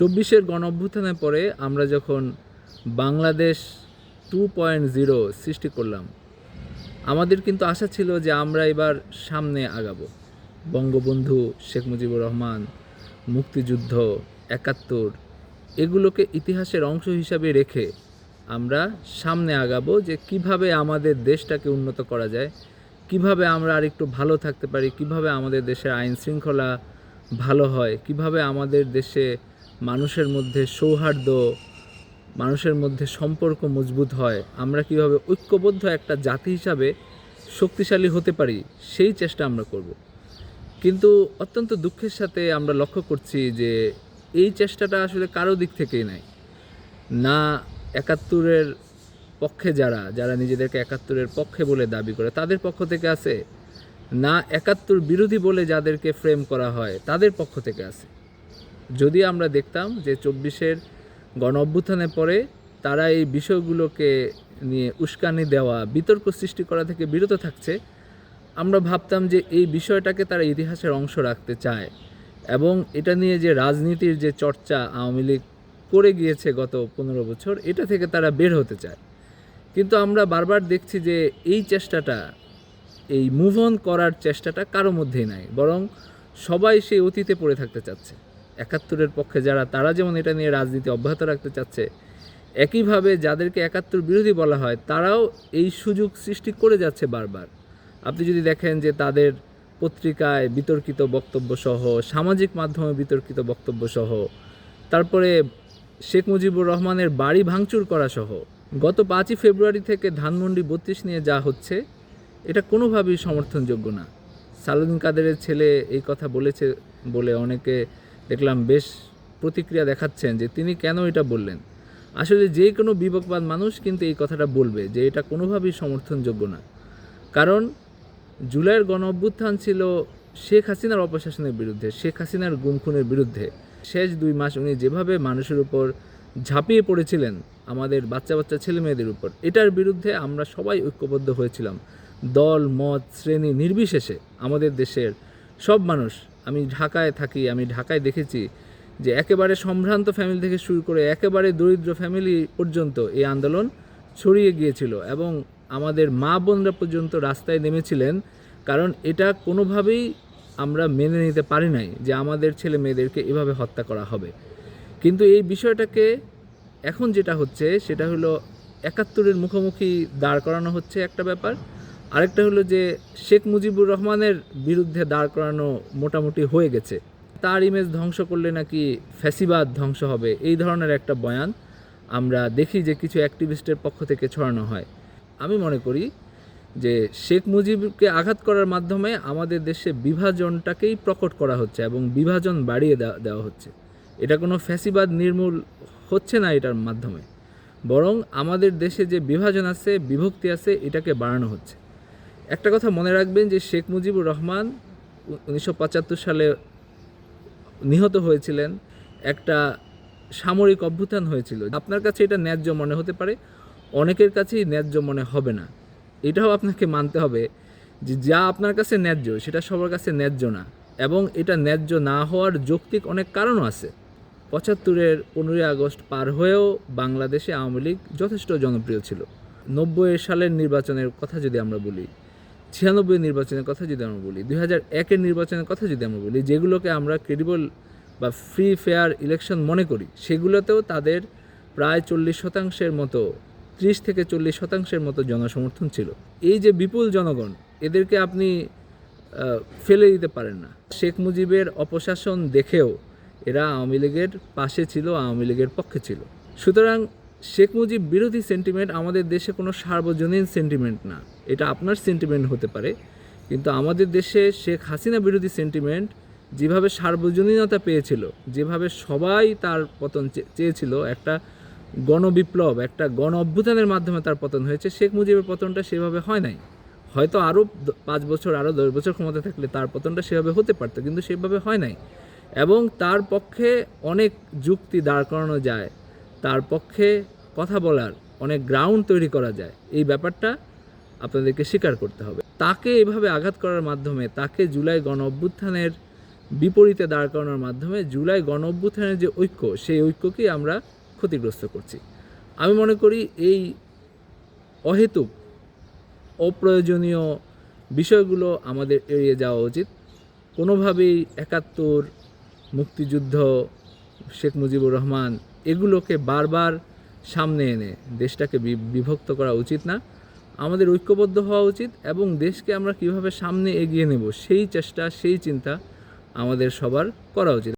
চব্বিশের গণ অভ্যুত্থানের পরে আমরা যখন বাংলাদেশ টু পয়েন্ট জিরো সৃষ্টি করলাম, আমাদের কিন্তু আশা ছিল যে আমরা এবার সামনে আগাবো। বঙ্গবন্ধু শেখ মুজিবুর রহমান, মুক্তিযুদ্ধ, একাত্তর, এগুলোকে ইতিহাসের অংশ হিসাবে রেখে আমরা সামনে আগাবো যে কীভাবে আমাদের দেশটাকে উন্নত করা যায়, কীভাবে আমরা আরেকটু ভালো থাকতে পারি, কীভাবে আমাদের দেশের আইন শৃঙ্খলা ভালো হয়, কীভাবে আমাদের দেশে মানুষের মধ্যে সৌহার্দ্য, মানুষের মধ্যে সম্পর্ক মজবুত হয়, আমরা কীভাবে ঐক্যবদ্ধ একটা জাতি হিসাবে শক্তিশালী হতে পারি, সেই চেষ্টা আমরা করব। কিন্তু অত্যন্ত দুঃখের সাথে আমরা লক্ষ্য করছি যে এই চেষ্টাটা আসলে কারও দিক থেকেই নাই। না একাত্তরের পক্ষে যারা যারা নিজেদেরকে একাত্তরের পক্ষে বলে দাবি করে, তাদের পক্ষ থেকে আছে। না একাত্তর বিরোধী বলে যাদেরকে ফ্রেম করা হয়, তাদের পক্ষ থেকে আছে। যদি আমরা দেখতাম যে চব্বিশের গণ অভ্যুত্থানের পরে তারা এই বিষয়গুলোকে নিয়ে উস্কানি দেওয়া, বিতর্ক সৃষ্টি করা থেকে বিরত থাকছে, আমরা ভাবতাম যে এই বিষয়টাকে তারা ইতিহাসের অংশ রাখতে চায়। এবং এটা নিয়ে যে রাজনীতির যে চর্চা আওয়ামী লীগ করে গিয়েছে গত পনেরো বছর, এটা থেকে তারা বের হতে চায়। কিন্তু আমরা বারবার দেখছি যে এই চেষ্টাটা, এই মুভ অন করার চেষ্টাটা কারও মধ্যেই নাই, বরং সবাই সেই অতীতে পড়ে থাকতে চাচ্ছে। একাত্তরের পক্ষে যারা, তারা যেমন এটা নিয়ে রাজনীতি অব্যাহত রাখতে চাচ্ছে, একইভাবে যাদেরকে একাত্তর বিরোধী বলা হয়, তারাও এই সুযোগ সৃষ্টি করে যাচ্ছে বারবার। আপনি যদি দেখেন যে তাদের পত্রিকায় বিতর্কিত বক্তব্য সহ, সামাজিক মাধ্যমে বিতর্কিত বক্তব্য সহ, তারপরে শেখ মুজিবুর রহমানের বাড়ি ভাঙচুর করা সহ, গত পাঁচই ফেব্রুয়ারি থেকে ধানমন্ডি বত্রিশ নিয়ে যা হচ্ছে, এটা কোনোভাবেই সমর্থনযোগ্য না। সালুদ্দিন কাদেরের ছেলে এই কথা বলেছে বলে অনেকে দেখলাম বেশ প্রতিক্রিয়া দেখাচ্ছেন যে তিনি কেন এটা বললেন। আসলে যে কোনো বিবেকবান মানুষ কিন্তু এই কথাটা বলবে যে এটা কোনোভাবেই সমর্থনযোগ্য না। কারণ জুলাইয়ের গণ অভ্যুত্থান ছিল শেখ হাসিনার অপশাসনের বিরুদ্ধে, শেখ হাসিনার গুম খুনের বিরুদ্ধে। শেষ দুই মাস উনি যেভাবে মানুষের উপর ঝাঁপিয়ে পড়েছিলেন, আমাদের বাচ্চা বাচ্চা ছেলে মেয়েদের উপর, এটার বিরুদ্ধে আমরা সবাই ঐক্যবদ্ধ হয়েছিলাম। দল, মত, শ্রেণি নির্বিশেষে আমাদের দেশের সব মানুষ আমি ঢাকায় থাকি, আমি ঢাকায় দেখেছি যে একেবারে সম্ভ্রান্ত ফ্যামিলি থেকে শুরু করে একেবারে দরিদ্র ফ্যামিলি পর্যন্ত এই আন্দোলন ছড়িয়ে গিয়েছিল এবং আমাদের মা বোনরা পর্যন্ত রাস্তায় নেমেছিলেন কারণ এটা কোনোভাবেই আমরা মেনে নিতে পারি নাই যে আমাদের ছেলে মেয়েদেরকে এভাবে হত্যা করা হবে। কিন্তু এই বিষয়টাকে এখন যেটা হচ্ছে, সেটা হলো একাত্তরের মুখোমুখি দাঁড় করানো হচ্ছে একটা ব্যাপার। আরেকটা হলো যে শেখ মুজিবুর রহমানের বিরুদ্ধে দাঁড় করানো মোটামুটি হয়ে গেছে। তার ইমেজ ধ্বংস করলে নাকি ফ্যাসিবাদ ধ্বংস হবে, এই ধরনের একটা বয়ান আমরা দেখি যে কিছু অ্যাক্টিভিস্টের পক্ষ থেকে ছড়ানো হয়। আমি মনে করি যে শেখ মুজিবকে আঘাত করার মাধ্যমে আমাদের দেশে বিভাজনটাকেই প্রকট করা হচ্ছে এবং বিভাজন বাড়িয়ে দেওয়া হচ্ছে। এটা কোনো ফ্যাসিবাদ নির্মূল হচ্ছে না এটার মাধ্যমে। বরং আমাদের দেশে যে বিভাজন আছে, বিভক্তি আছে, এটাকে বাড়ানো হচ্ছে। একটা কথা মনে রাখবেন যে শেখ মুজিবুর রহমান উনিশশো পঁচাত্তর সালে নিহত হয়েছিলেন, একটা সামরিক অভ্যুত্থান হয়েছিল। আপনার কাছে এটা ন্যায্য মনে হতে পারে, অনেকের কাছেই ন্যায্য মনে হবে না। এটাও আপনাকে মানতে হবে যে যা আপনার কাছে ন্যায্য, সেটা সবার কাছে ন্যায্য না। এবং এটা ন্যায্য না হওয়ার যৌক্তিক অনেক কারণও আছে। পঁচাত্তরের পনেরোই আগস্ট পার হয়েও বাংলাদেশে আওয়ামী লীগ যথেষ্ট জনপ্রিয় ছিল। নব্বই সালের নির্বাচনের কথা যদি আমরা বলি ছিয়ানব্বই নির্বাচনের কথা যদি আমরা বলি, দুই হাজার একের নির্বাচনের কথা যদি আমরা বলি, যেগুলোকে আমরা ক্রেডিবল বা ফ্রি ফেয়ার ইলেকশন মনে করি, সেগুলোতেও তাদের প্রায় চল্লিশ শতাংশের মতো, ত্রিশ থেকে চল্লিশ শতাংশের মতো জনসমর্থন ছিল। এই যে বিপুল জনগণ, এদেরকে আপনি ফেলে দিতে পারেন না। শেখ মুজিবের অপশাসন দেখেও এরা আওয়ামী লীগের পাশে ছিল, আওয়ামী লীগের পক্ষে ছিল। সুতরাং শেখ মুজিব বিরোধী সেন্টিমেন্ট আমাদের দেশে কোনো সার্বজনীন সেন্টিমেন্ট না। এটা আপনার সেন্টিমেন্ট হতে পারে, কিন্তু আমাদের দেশে শেখ হাসিনা বিরোধী সেন্টিমেন্ট যেভাবে সার্বজনীনতা পেয়েছিল, যেভাবে সবাই তার পতন চেয়েছিল, একটা গণবিপ্লব, একটা গণ অভ্যুত্থানের মাধ্যমে তার পতন হয়েছে, শেখ মুজিবের পতনটা সেভাবে হয় নাই। হয়তো আরও পাঁচ বছর আরও দশ বছর ক্ষমতা থাকলে তার পতনটা সেভাবে হতে পারতো, কিন্তু সেভাবে হয় নাই। এবং তার পক্ষে অনেক যুক্তি দাঁড় করানো যায় তার পক্ষে কথা বলার অনেক গ্রাউন্ড তৈরি করা যায়। এই ব্যাপারটা আপনাদেরকে স্বীকার করতে হবে। তাকে এভাবে আঘাত করার মাধ্যমে, তাকে জুলাই গণ অভ্যুত্থানের বিপরীতে দাঁড় করানোর মাধ্যমে জুলাই গণ অভ্যুত্থানের যে ঐক্য, সেই ঐক্যকেই আমরা ক্ষতিগ্রস্ত করছি। আমি মনে করি এই অহেতুক, অপ্রয়োজনীয় বিষয়গুলো আমাদের এড়িয়ে যাওয়া উচিত। কোনোভাবেই একাত্তর, মুক্তিযুদ্ধ, শেখ মুজিবুর রহমান এগুলোকে বারবার সামনে এনে দেশটাকে বিভক্ত করা উচিত না। আমাদের ঐক্যবদ্ধ হওয়া উচিত এবং দেশকে আমরা কীভাবে সামনে এগিয়ে নেব সেই চেষ্টা, সেই চিন্তা আমাদের সবার করা উচিত।